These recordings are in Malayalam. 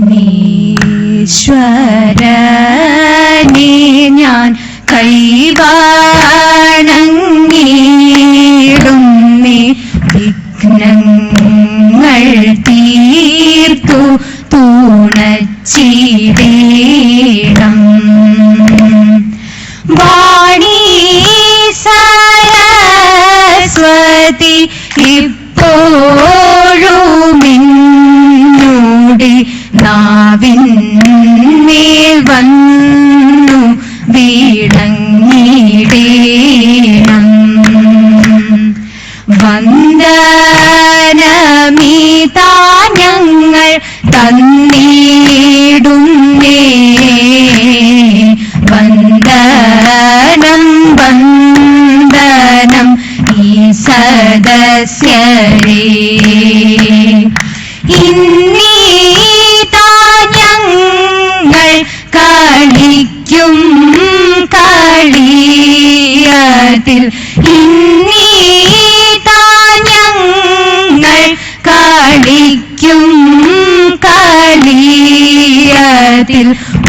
വിഘ്നേശ്വരനെ ഞാൻ കൈവാണങ്ങിടുന്നേ ഇന്നീതാ ഞങ്ങൾ കളിക്കും കളിയതിൽ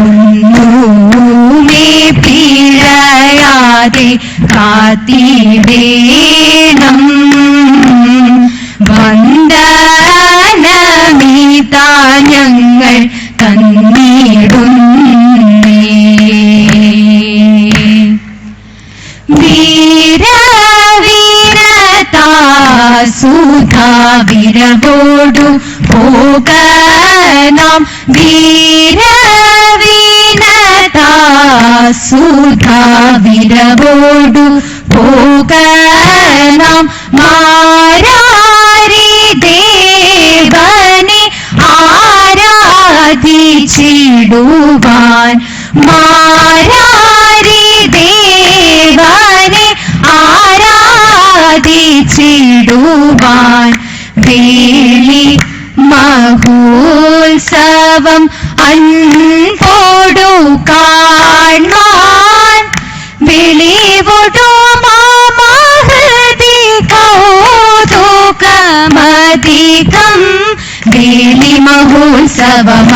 ഒന്നുമേ പിഴയാതെ കാത്തിടേണം വീരവീരതാസുധാവിരവോടു പോകനാം വീരവീരതാസുധാവിരവോടു പോകനാം മാരാരി ദേവനെ ആരാധിച്ചിടുവാൻ മാരാരി വേലി മഹോത്സവമൻപൊടു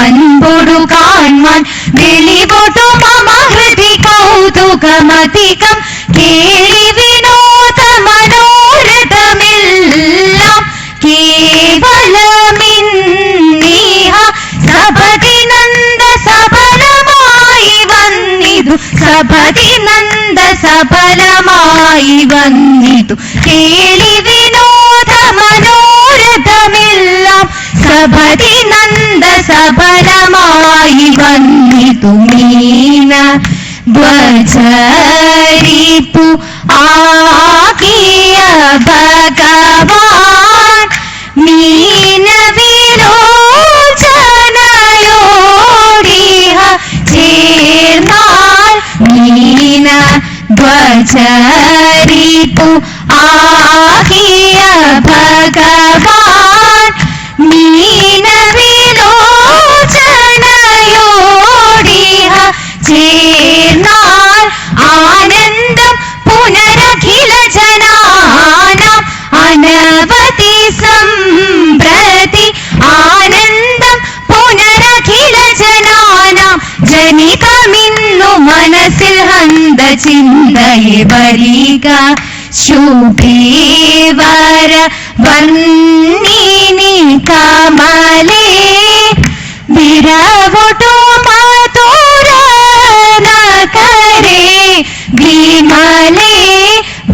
കാൺമാൻ വെളിവൊടു മമഹൃതി കൗതുകമധികം കേളി വിനോദ മനോരഥമെല്ലാം കേവലമിന്നീഹ സപതി നന്ദ സഫലമായി വന്നിതു സപതി നന്ദ സഫലമായി വന്നിതു കേളി സപതി നന്ദ സഫലമായി വന്നിതു മീന ധ്വജരിപ്പു ആകിയ ഭഗവാൻ മീനവിലോചനയോടിഹ ചേർന്നാൽ മീന ധ്വജരിപ്പു ആകിയ ഭഗവാൻ प्रति आनन्दं पुनरखिल जनानां जनिकमिन्नु हंद हन्द चिन्तये बलिक शुभेवर वन्निनि कमले विरवटो मातुर न करे विमले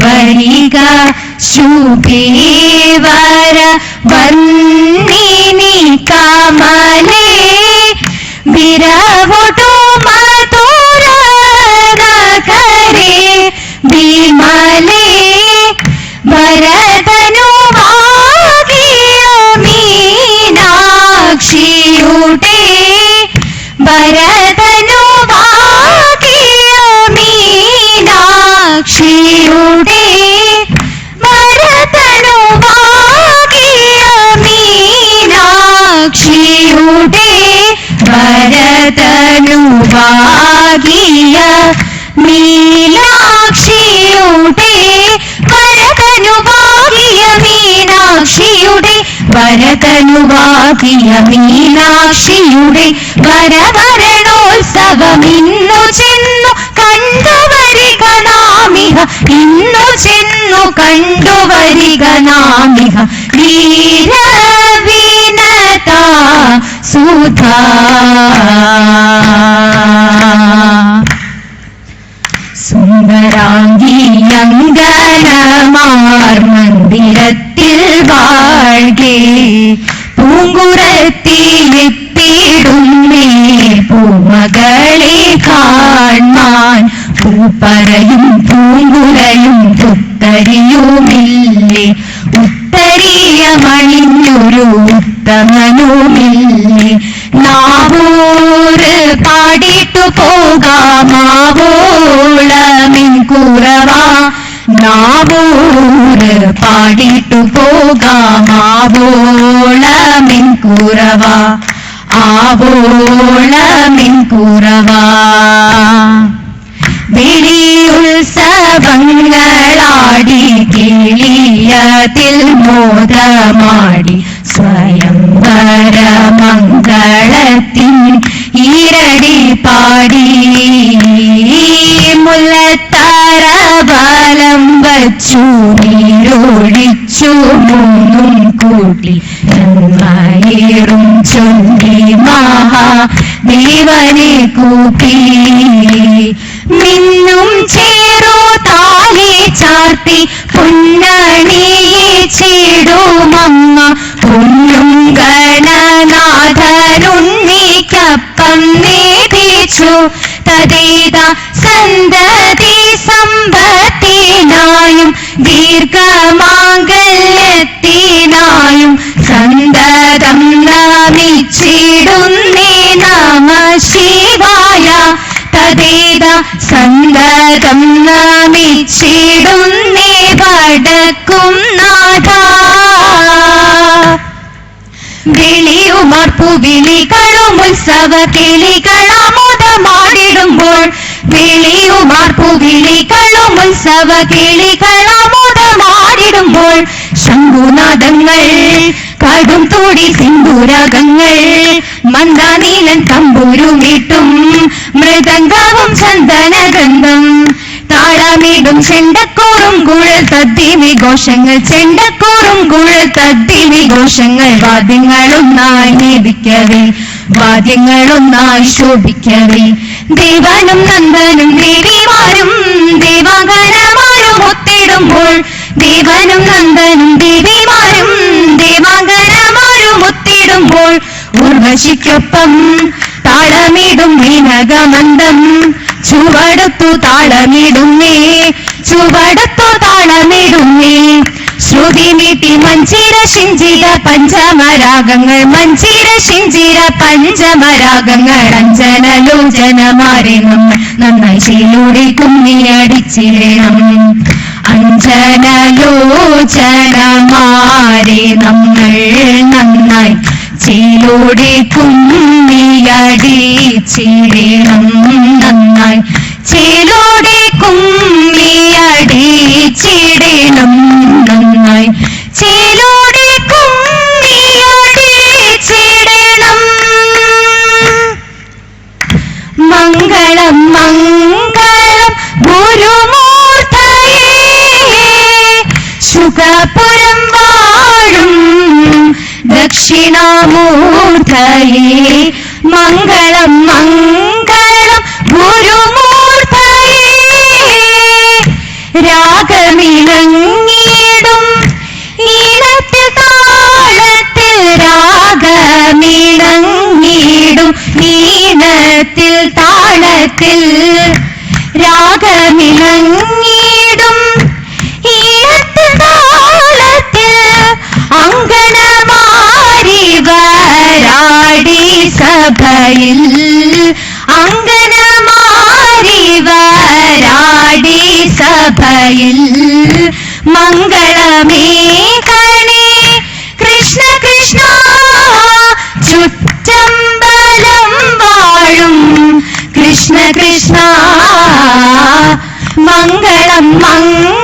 बलिका शुभे ഭരതനുവാകിയ മീനാക്ഷിയുടെ ഭരതനുവാകിയ മീനാക്ഷിയുടെ വരതനുവാകിയ മീനാക്ഷിയുടെ വരവരണോത്സവമിന്നു ചെന്നു കണ്ടുവരിക നാമിഹ ഇന്നു ചെന്നു കണ്ടുവരിക നാമിഹ വീരവിനത सूखा சுந்தராங்கி அங்கனமார் மந்திரத்தில் வாழ்கே. பூங்குரத்தி வித்திடும் மேல் பூமகளே காண்மான். பூப்பறையும் பூங்குலையும் புத்தரியுமில்லை. നാവൂര് പാടിട്ടു പോകാമാവോളമിൻ കുറവ. ആവോളമിൻ കുറവ. വിളിയുത്സവങ്ങളാടി കിളിയത്തിൽ മോദമാടി സ്വയം വരമംഗളത്തിൻ ഈരടി പാടി. മൂന്നും കൂട്ടി നന്മയേറും ചൊല്ലി മഹാ ദേവനെ കൂപ്പി മിന്നും ചേരോ താലി ചാർത്തി പൊന്നണിയെ ചേടുമങ്ങ പൊന്നും ഗണനാഥനുണ്ണിക്കപ്പം നേടിച്ചു. തതേത സന്തതി സമ്പത്തിനായും ദീർഘമാംഗല്യത്തിനായും സന്തതം നമിച്ചിടുന്നേ നമ ശിവായ തതേത സന്തതം നമിച്ചിടുന്നേ വടക്കും നാഥ. വിളിയുമാർപ്പു വിളികളും ഉത്സവ കിളികളാമോദമാടിടുമ്പോൾ വിളിയുമാർപ്പു വിളികളും ഉത്സവ കിളികളാമോദമാടിടുമ്പോൾ ശംഭുനാദങ്ങൾ കടും തോടി സിന്ദൂരകങ്ങൾ മന്ദാനീലൻ തമ്പൂരുമിട്ടും മൃദംഗവും ചന്ദനഗന്ധം താളമിടും ചെണ്ടക്കൂറും കുഴൽ തദ്ദി വിഘോഷങ്ങൾ ചെണ്ടക്കൂറും കുഴൽ തദ്ദിമി വിഘോഷങ്ങൾ വാദ്യങ്ങളൊന്നായി ലഭിക്കവേ വാദ്യങ്ങളൊന്നായി ശോഭിക്കവേ. ദേവനും നന്ദനും ദേവിമാരും ദേവാഗരമാരും ഒത്തിടുമ്പോൾ ദേവനും നന്ദനും ദേവിമാരും ദേവാഗരമാരും ഒത്തിടുമ്പോൾ ഉർവശിക്കൊപ്പം താളമിടും മീനകമന്ദം ചുവടുത്തു താളമിടുന്നേ ചുവടുത്തു താളമിടുന്നേ. ശ്രുതി നീട്ടി മഞ്ചിര ശിഞ്ചിര പഞ്ചമരാഗങ്ങൾ മഞ്ചിര ശിഞ്ചിര പഞ്ചമരാഗങ്ങൾ മാറി നമ്മൾ നന്നായി ശീലൂടെ ലോചന മാറി നമ്മൾ നന്നായി ചേലോടെ കുമ്മിയടിച്ചിടണം നന്നായി ചേലോടെ ദക്ഷിണാമൂർത്തയേ മംഗളം മംഗളം ഗുരുമൂർത്തയേ. രാഗമിണങ്ങിടും ഈണത്തിൽ താളത്തിൽ രാഗമിണങ്ങിടും ഈണത്തിൽ താളത്തിൽ രാഗമിണങ്ങിടും സഭയിൽ അങ്കനമാരി വരാടി സഭയിൽ. മംഗളമേ കണി കൃഷ്ണ കൃഷ്ണ ചുറ്റമ്പലം വാഴും. കൃഷ്ണ കൃഷ്ണ മംഗളം മംഗളം